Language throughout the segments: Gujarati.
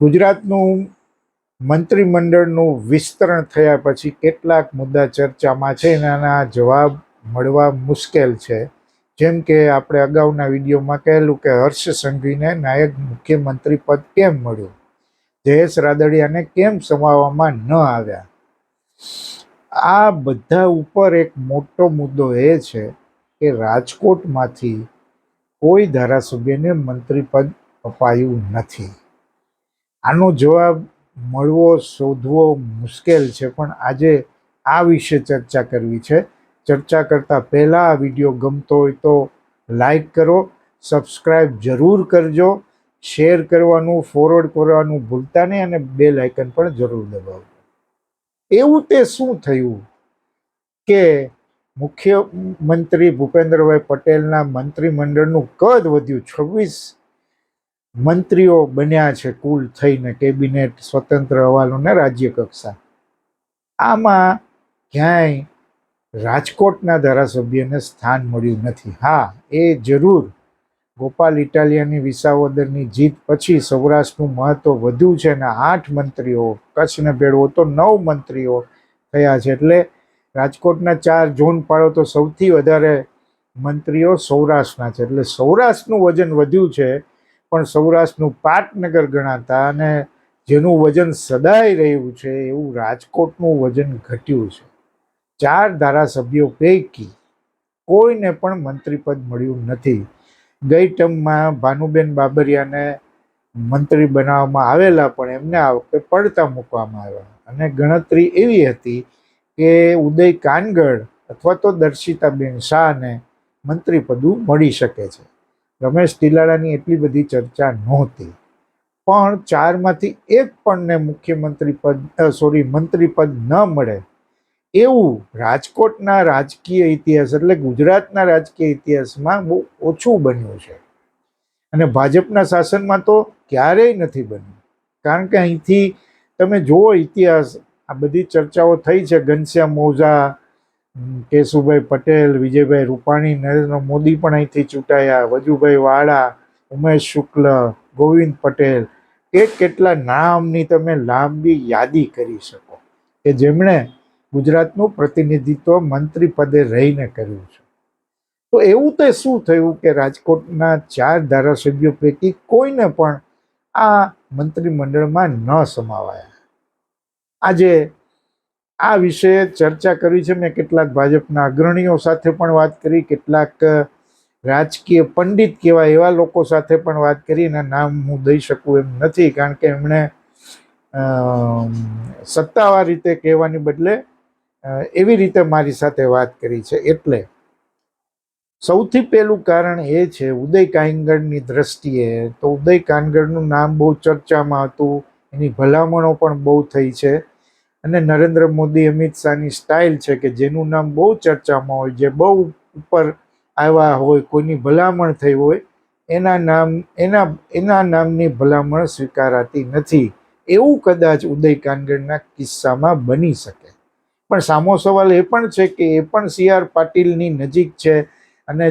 ગુજરાતનું મંત્રીમંડળનું વિસ્તરણ થયા પછી કેટલાક મુદ્દા ચર્ચામાં છે એના જવાબ મળવા મુશ્કેલ છે. જેમ કે આપણે અગાઉના વિડીયોમાં કહેલું કે હર્ષ સંઘવીને નાયક મુખ્યમંત્રી પદ કેમ મળ્યું? જયેશ રાદડિયાને કેમ સમાવવામાં ન આવ્યા? આ બધા ઉપર એક મોટો મુદ્દો એ છે કે રાજકોટમાંથી કોઈ ધારાસભ્યને મંત્રી પદ અપાયું નથી. આનો જવાબ મળવો, શોધવો મુશ્કેલ છે, પણ આજે આ વિશે ચર્ચા કરવી છે. ચર્ચા કરતાં પહેલાં આ વીડિયો ગમતો હોય તો લાઈક કરો સબસ્ક્રાઈબ જરૂર કરજો, શેર કરવાનું ફોરવર્ડ કરવાનું ભૂલતા નહીં અને બે લાઇકન પણ જરૂર દબાવો એવું તે શું થયું કે મુખ્યમંત્રી ભૂપેન્દ્રભાઈ પટેલના મંત્રીમંડળનું કદ વધ્યું? છવ્વીસ મંત્રીઓ બન્યા છે, કુલ થઈને કેબિનેટ સ્વતંત્ર હવાલો ને રાજ્ય કક્ષા. આમાં ક્યાંય રાજકોટના ધારાસભ્યને સ્થાન મળ્યું નથી. હા, એ જરૂર. ગોપાલ ઇટાલિયાની વિસાવદરની જીત પછી સૌરાષ્ટ્રનું મહત્વ વધ્યું છે અને આઠ મંત્રીઓ કચ્છને ભેળવો તો નવ મંત્રીઓ થયા છે. એટલે રાજકોટના ચાર ઝોન પાડો તો સૌથી વધારે મંત્રીઓ સૌરાષ્ટ્રના છે. એટલે સૌરાષ્ટ્રનું વજન વધ્યું છે પણ સૌરાષ્ટ્રનું પાટનગર ગણાતા અને જેનું વજન સદાય રહ્યું છે, એવું રાજકોટનું વજન ઘટ્યું છે. ચાર ધારાસભ્યો પૈકી કોઈને પણ મંત્રીપદ મળ્યું નથી. ગઈ ટર્મમાં ભાનુબેન બાબરિયાને મંત્રી બનાવવામાં આવેલા પણ એમને આ વખતે પડતા મૂકવામાં આવ્યા. અને ગણતરી એવી હતી કે ઉદય કાનગડ અથવા તો દર્શિતાબેન શાહને મંત્રીપદું મળી શકે છે. રમેશ તિલાડાની એટલી બધી ચર્ચા નહોતી. પણ ચારમાંથી એક પણને મુખ્યમંત્રી પદ સોરી મંત્રી પદ ન મળે એવું રાજકોટના રાજકીય ઇતિહાસ એટલે ગુજરાતના રાજકીય ઇતિહાસમાં બહુ ઓછું બન્યું છે. અને ભાજપના શાસનમાં તો ક્યારેય નથી બન્યું. કારણ કે અહીંથી તમે જુઓ ઇતિહાસ, આ બધી ચર્ચાઓ થઈ છે, ઘનશ્યામ ઓઝા કેશુભાઈ પટેલ, વિજયભાઈ રૂપાણી, નરેન્દ્ર મોદી પણ અહીંથી ચૂંટાયા, વજુભાઈ વાળા ઉમેશ શુક્લ, ગોવિંદ પટેલ. કે કેટલા નામની તમે લાંબી યાદી કરી શકો કે જેમણે ગુજરાતનું પ્રતિનિધિત્વ મંત્રી પદે રહીને કર્યું છે. તો એવું તો શું થયું કે રાજકોટના ચાર ધારાસભ્યો પૈકી કોઈને પણ આ મંત્રીમંડળમાં ન સમાવાયા? આજે આ વિશે ચર્ચા કરી છે. મેં કેટલાક ભાજપના અગ્રણીઓ સાથે પણ વાત કરી, કેટલાક રાજકીય પંડિત કેવા એવા લોકો સાથે પણ વાત કરી. એના નામ હું દઈ શકું એમ નથી, કારણ કે એમણે સત્તાવાર રીતે કહેવાની બદલે એવી રીતે મારી સાથે વાત કરી છે. એટલે સૌથી પહેલું કારણ એ છે, ઉદય કાંગડની દ્રષ્ટિએ તો ઉદય કાનગડનું નામ બહુ ચર્ચામાં હતું. એની ભલામણો પણ બહુ થઈ છે. અને નરેન્દ્ર મોદી, અમિત શાહની સ્ટાઇલ છે કે જેનું નામ બહુ ચર્ચામાં હોય, જે બહુ ઉપર આવ્યા હોય, કોઈની ભલામણ થઈ હોય, એના નામ, એના એના નામની ભલામણ સ્વીકારાતી નથી. એવું કદાચ ઉદય કાનગડના કિસ્સામાં બની શકે. પણ સામો સવાલ એ પણ છે કે એ પણ સી આર પાટીલની નજીક છે અને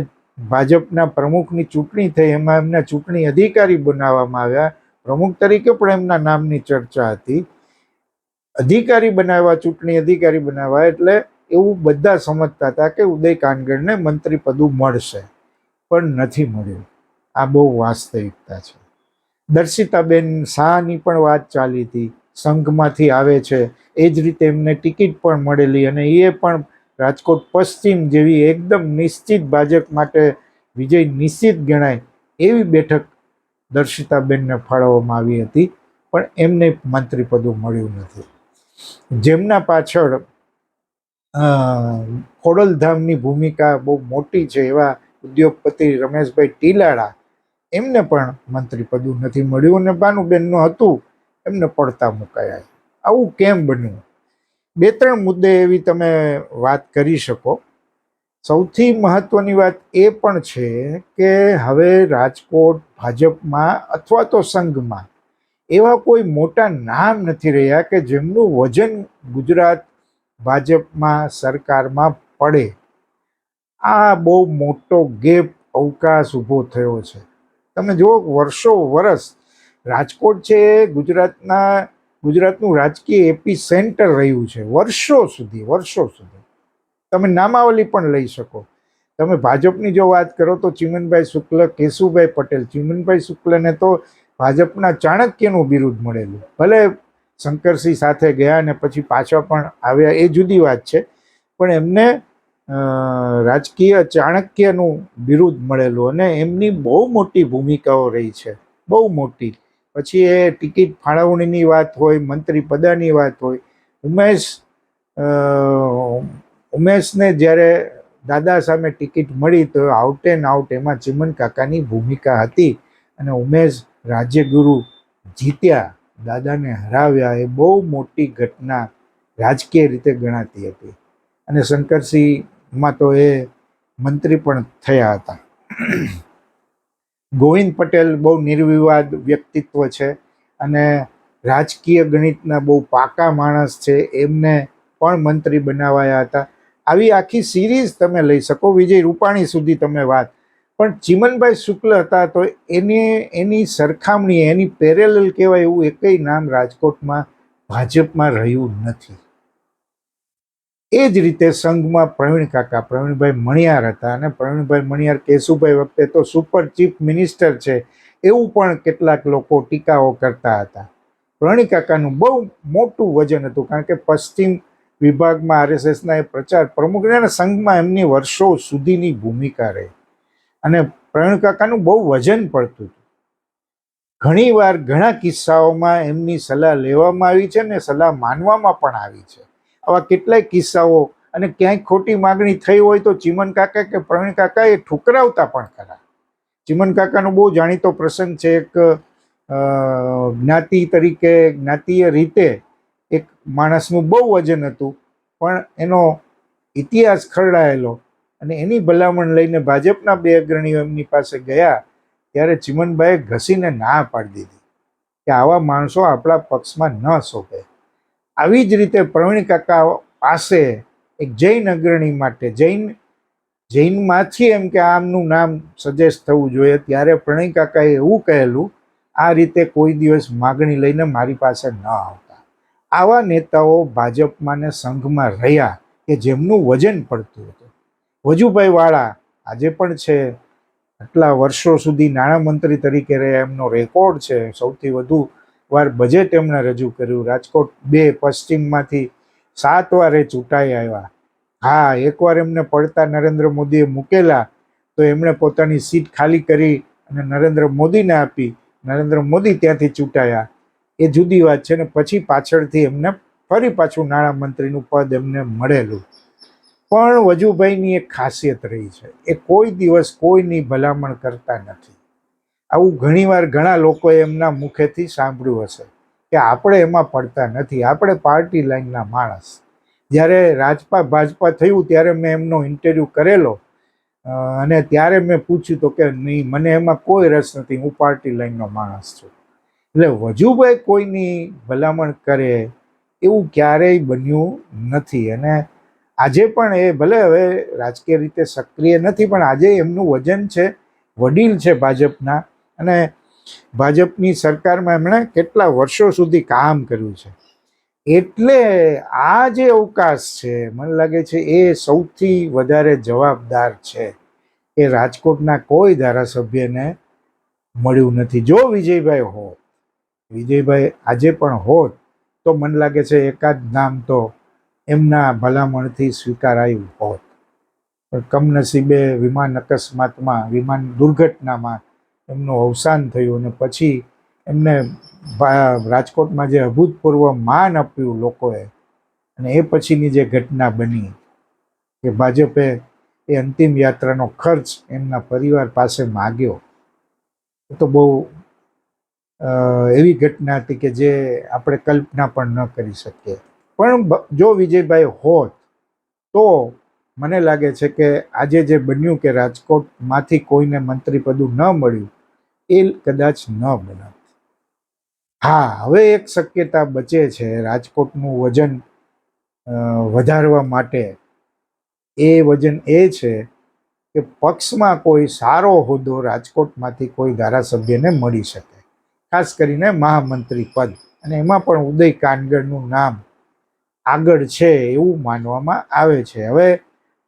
ભાજપના પ્રમુખની ચૂંટણી થઈ, એમાં એમના ચૂંટણી અધિકારી બનાવવામાં આવ્યા. પ્રમુખ તરીકે પણ એમના નામની ચર્ચા હતી. અધિકારી બનાવ્યા, ચૂંટણી અધિકારી બનાવ્યા, એટલે એવું બધા સમજતા હતા કે ઉદય કાનગડને મંત્રી પદું મળશે, પણ નથી મળ્યું. આ બહુ વાસ્તવિકતા છે. દર્શિતાબેન શાહની પણ વાત ચાલી હતી. સંઘમાંથી આવે છે. એ જ રીતે એમને ટિકિટ પણ મળેલી અને એ પણ રાજકોટ પશ્ચિમ જેવી એકદમ નિશ્ચિત ભાજપ માટે વિજય નિશ્ચિત ગણાય એવી બેઠક દર્શિતાબેનને ફાળવવામાં આવી હતી, પણ એમને મંત્રીપદું મળ્યું નથી. જેમના પાછળ ખોડલધામની ભૂમિકા બહુ મોટી છે એવા ઉદ્યોગપતિ રમેશભાઈ ટીલાળા, એમને પણ મંત્રી પદું નથી મળ્યું અને ભાનુબેનનું હતું, એમને પડતા મુકાયા. આવું કેમ બન્યું? બે ત્રણ મુદ્દે એવી તમે વાત કરી શકો. સૌથી મહત્વની વાત એ પણ છે કે હવે રાજકોટ ભાજપમાં અથવા તો સંઘમાં એવા કોઈ મોટા નામ નથી રહ્યા કે જેમનું વજન ગુજરાત ભાજપમાં સરકારમાં પડે. આ બહુ મોટો ગેપ અવકાશ ઊભો થયો છે. તમે જુઓ, વર્ષો વર્ષ રાજકોટ છે ગુજરાતના, ગુજરાતનું રાજકીય એપી સેન્ટર રહ્યું છે, વર્ષો સુધી વર્ષો સુધી. તમે નામાવલી પણ લઈ શકો. તમે ભાજપની જો વાત કરો તો ચિમનભાઈ શુક્લ, કેશુભાઈ પટેલ. ચિમનભાઈ શુક્લને તો ભાજપના ચાણક્યનું બિરુદ મળેલું. ભલે શંકરસિંહ સાથે ગયા ને પછી પાછા પણ આવ્યા એ જુદી વાત છે, પણ એમને રાજકીય ચાણક્યનું બિરુદ મળેલું અને એમની બહુ મોટી ભૂમિકાઓ રહી છે, બહુ મોટી. પછી એ ટિકિટ ફાળવણીની વાત હોય, મંત્રી પદાની વાત હોય, ઉમેશ ઉમેશને જ્યારે દાદા સામે ટિકિટ મળી તો આઉટ એન્ડ આઉટ એમાં ચિમન કાકાની ભૂમિકા હતી અને ઉમેશ રાજ્યગુરુ જીત્યા, દાદાને હરાવ્યા, એ બહુ મોટી ઘટના રાજકીય રીતે ગણાતી હતી. અને શંકરસિંહમાં તો એ મંત્રી પણ થયા હતા. ગોવિંદ પટેલ બહુ નિર્વિવાદ વ્યક્તિત્વ છે અને રાજકીય ગણિતના બહુ પાકા માણસ છે, એમને પણ મંત્રી બનાવાયા હતા. આવી આખી સિરીઝ તમે લઈ શકો, વિજય રૂપાણી સુધી તમે વાત પણ ચિમનભાઈ શુક્લ હતા તો એને, એની સરખામણી એની પેરેલલ કહેવાય એવું એકય નામ રાજકોટમાં ભાજપમાં રહ્યું નથી. એ જ રીતે સંઘમાં પ્રવીણ કાકા, પ્રવીણભાઈ મણિયાર હતા અને પ્રવીણભાઈ મણિયાર કેશુભાઈ વખતે તો સુપર ચીફ મિનિસ્ટર છે એવું પણ કેટલાક લોકો ટીકાઓ કરતા હતા. પ્રવીણ કાકાનું બહુ મોટું વજન હતું કારણ કે પશ્ચિમ વિભાગમાં આરએસએસના એ પ્રચાર પ્રમુખ અને સંઘમાં એમની વર્ષો સુધીની ભૂમિકા રહી. અને પ્રવીણ કાકાનું બહુ વજન પડતું હતું. ઘણીવાર ઘણા કિસ્સાઓમાં એમની સલાહ લેવામાં આવી છે ને સલાહ માનવામાં પણ આવી છે. આવા કેટલાય કિસ્સાઓ અને ક્યાંય ખોટી માગણી થઈ હોય તો ચિમન કાકા કે પ્રવીણ કાકા એ ઠુકરાવતા પણ ખરા. ચિમન કાકાનો બહુ જાણીતો પ્રસંગ છે એક જ્ઞાતિ તરીકે, જ્ઞાતીય રીતે એક માણસનું બહુ વજન હતું. પણ એનો ઇતિહાસ ખરડાયેલો અને એની ભલામણ લઈને ભાજપના બે અગ્રણીઓ એમની પાસે ગયા, ત્યારે ચિમનભાઈએ ઘસીને ના પાડી દીધી કે આવા માણસો આપણા પક્ષમાં ન સોંપે આવી જ રીતે પ્રવીણ કાકા પાસે એક જૈન અગ્રણી માટે, જૈન, જૈનમાંથી એમ કે આમનું નામ સજેસ્ટ થવું જોઈએ, ત્યારે પ્રણય કાકાએ એવું કહેલું, આ રીતે કોઈ દિવસ માગણી લઈને મારી પાસે ન આવતા. આવા નેતાઓ ભાજપમાં ને સંઘમાં રહ્યા કે જેમનું વજન પડતું હતું. વજુભાઈ વાળા આજે પણ છે. આટલા વર્ષો સુધી નાણામંત્રી તરીકે રહ્યા, એમનો રેકોર્ડ છે. સૌથી વધુ વાર બજેટ એમણે રજૂ કર્યું. રાજકોટ બે, પશ્ચિમમાંથી સાત વાર એ ચૂંટાઈ આવ્યા. હા, એકવાર એમને પડતા નરેન્દ્ર મોદીએ મૂકેલા, તો એમણે પોતાની સીટ ખાલી કરી અને નરેન્દ્ર મોદીને આપી. નરેન્દ્ર મોદી ત્યાંથી ચૂંટાયા. એ જુદી વાત છે ને, પછી પાછળથી એમને ફરી પાછું નાણામંત્રીનું પદ એમને મળેલું. પણ વજુભાઈની એક ખાસિયત રહી છે. એ કોઈ દિવસ કોઈની ભલામણ કરતા નથી. આવું ઘણીવાર ઘણા લોકોએ એમના મુખેથી સાંભળ્યું હશે કે આપણે એમાં પડતા નથી. આપણે પાર્ટી લાઈનના માણસ. જ્યારે રાજપા ભાજપા થયું ત્યારે મેં એમનો ઇન્ટરવ્યૂ કરેલો અને ત્યારે મેં પૂછ્યું તો કે નહીં, મને એમાં કોઈ રસ નથી. હું પાર્ટી લાઈનનો માણસ છું. એટલે વજુભાઈ કોઈની ભલામણ કરે એવું ક્યારેય બન્યું નથી. અને આજે પણ એ ભલે હવે રાજકીય રીતે સક્રિય નથી, પણ આજે એમનું વજન છે, વડીલ છે ભાજપના. અને ભાજપની સરકારમાં એમણે કેટલા વર્ષો સુધી કામ કર્યું છે. એટલે આ જે અવકાશ છે, મને લાગે છે એ સૌથી વધારે જવાબદાર છે. એ રાજકોટના કોઈ ધારાસભ્યને મળ્યું નથી. જો વિજયભાઈ હોત, વિજયભાઈ આજે પણ હોત, તો મને લાગે છે એકાદ નામ તો એમના ભલામણથી સ્વીકારાયું હોત. પણ કમનસીબે વિમાન અકસ્માતમાં, વિમાન દુર્ઘટનામાં એમનું અવસાન થયું અને પછી એમને રાજકોટમાં જે અભૂતપૂર્વ માન આપ્યું લોકોએ અને એ પછીની જે ઘટના બની કે ભાજપે એ અંતિમ યાત્રાનો ખર્ચ એમના પરિવાર પાસે માગ્યો. એ તો બહુ એવી ઘટના હતી કે જે આપણે કલ્પના પણ ન કરી શકીએ. પણ જો વિજયભાઈ હોત, તો મને લાગે છે કે આજે જે બન્યું કે રાજકોટમાંથી કોઈને મંત્રી ન મળ્યું, એ કદાચ ન બનત. હા, હવે એક શક્યતા બચે છે રાજકોટનું વજન વધારવા માટે. એ વજન એ છે કે પક્ષમાં કોઈ સારો હોદ્દો રાજકોટમાંથી કોઈ ધારાસભ્યને મળી શકે, ખાસ કરીને મહામંત્રી પદ. અને એમાં પણ ઉદય કાનગરનું નામ આગળ છે એવું માનવામાં આવે છે. હવે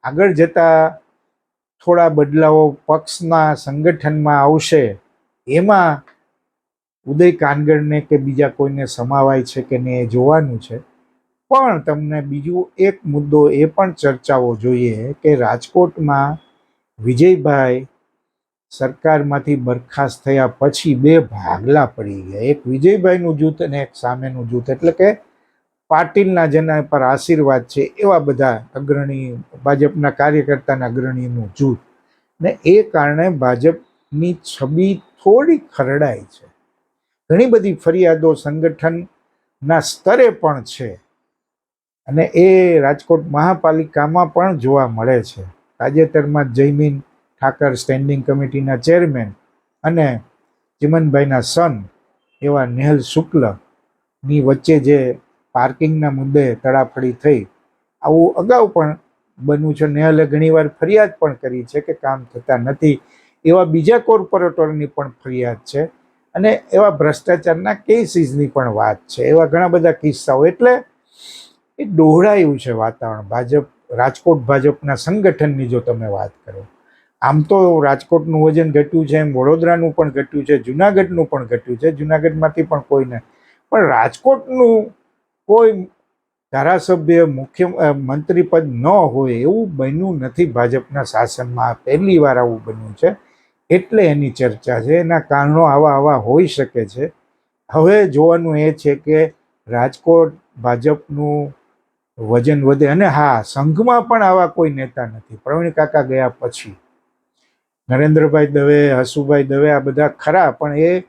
આગળ જતા થોડા બદલાવો પક્ષના સંગઠનમાં આવશે. એમાં ઉદય કાનગડને કે બીજા કોઈને સમાવાય છે કે નહીં એ જોવાનું છે. પણ તમને બીજું એક મુદ્દો એ પણ ચર્ચાવો જોઈએ કે રાજકોટમાં વિજયભાઈ સરકારમાંથી બરખાસ્ત થયા પછી બે ભાગલા પડી ગયા. એક વિજયભાઈનું જૂથ અને એક સામેનું જૂથ. એટલે કે પાટીલના જેના પર આશીર્વાદ છે, એવા બધા અગ્રણી, ભાજપના કાર્યકર્તાના અગ્રણીનું જૂથ. ને એ કારણે ભાજપની છબી થોડી ખરડાય છે. ઘણી બધી ફરિયાદો સંગઠનના સ્તરે પણ છે. અને એ રાજકોટ મહાપાલિકામાં પણ જોવા મળે છે. તાજેતરમાં જયમીન ઠાકર સ્ટેન્ડિંગ કમિટીના ચેરમેન અને ચિમનભાઈના સન એવા નેહલ શુક્લની વચ્ચે જે પાર્કિંગના મુદ્દે તડાફડી થઈ. આવું અગાઉ પણ બન્યું છે. નેહલે ઘણીવાર ફરિયાદ પણ કરી છે કે કામ થતા નથી. એવા બીજા કોર્પોરેટરની પણ ફરિયાદ છે. અને એવા ભ્રષ્ટાચારના કેસીસની પણ વાત છે. એવા ઘણા બધા કિસ્સાઓ. એટલે એ ડોહળાયું છે વાતાવરણ. ભાજપ, રાજકોટ ભાજપના સંગઠનની જો તમે વાત કરો. આમ તો રાજકોટનું વજન ઘટ્યું છે, એમ વડોદરાનું પણ ઘટ્યું છે, જુનાગઢનું પણ ઘટ્યું છે. જુનાગઢમાંથી પણ કોઈને. પણ રાજકોટનું કોઈ ધારાસભ્ય મુખ્ય મંત્રી પદ ન હોય એવું બન્યું નથી ભાજપના શાસનમાં. પહેલી વાર આવું બન્યું છે. એટલે એની ચર્ચા છે. એના કારણો આવા આવા હોઈ શકે છે. હવે જોવાનું એ છે કે રાજકોટ ભાજપનું વજન વધે અને હા, સંઘમાં પણ આવા કોઈ નેતા નથી. પ્રવીણ કાકા ગયા પછી. નરેન્દ્રભાઈ દવે, હસુભાઈ દવે આ બધા ખરા, પણ એ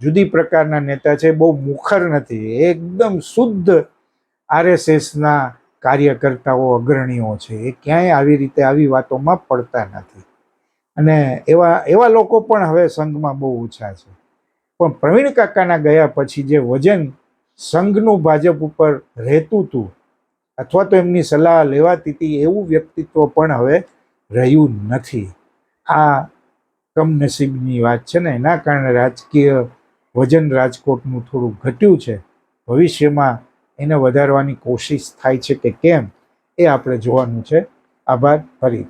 જુદી પ્રકારના નેતા છે, બહુ મુખર નથી, એકદમ શુદ્ધ આરએસએસના કાર્યકર્તાઓ, અગ્રણીઓ છે. એ ક્યાંય આવી રીતે આવી વાતોમાં પડતા નથી. અને એવા એવા લોકો પણ હવે સંઘમાં બહુ ઓછા છે. પણ પ્રવીણ કાકાના ગયા પછી જે વજન સંઘનું ભાજપ ઉપર રહેતું હતું, અથવા તો એમની સલાહ લેવાતી હતી, એવું વ્યક્તિત્વ પણ હવે રહ્યું નથી. આ કમનસીબની વાત છે ને, એના કારણે રાજકીય વજન રાજકોટનું થોડું ઘટ્યું છે. ભવિષ્યમાં એને વધારવાની કોશિશ થાય છે કે કેમ, એ આપણે જોવાનું છે. આભાર. ફરી.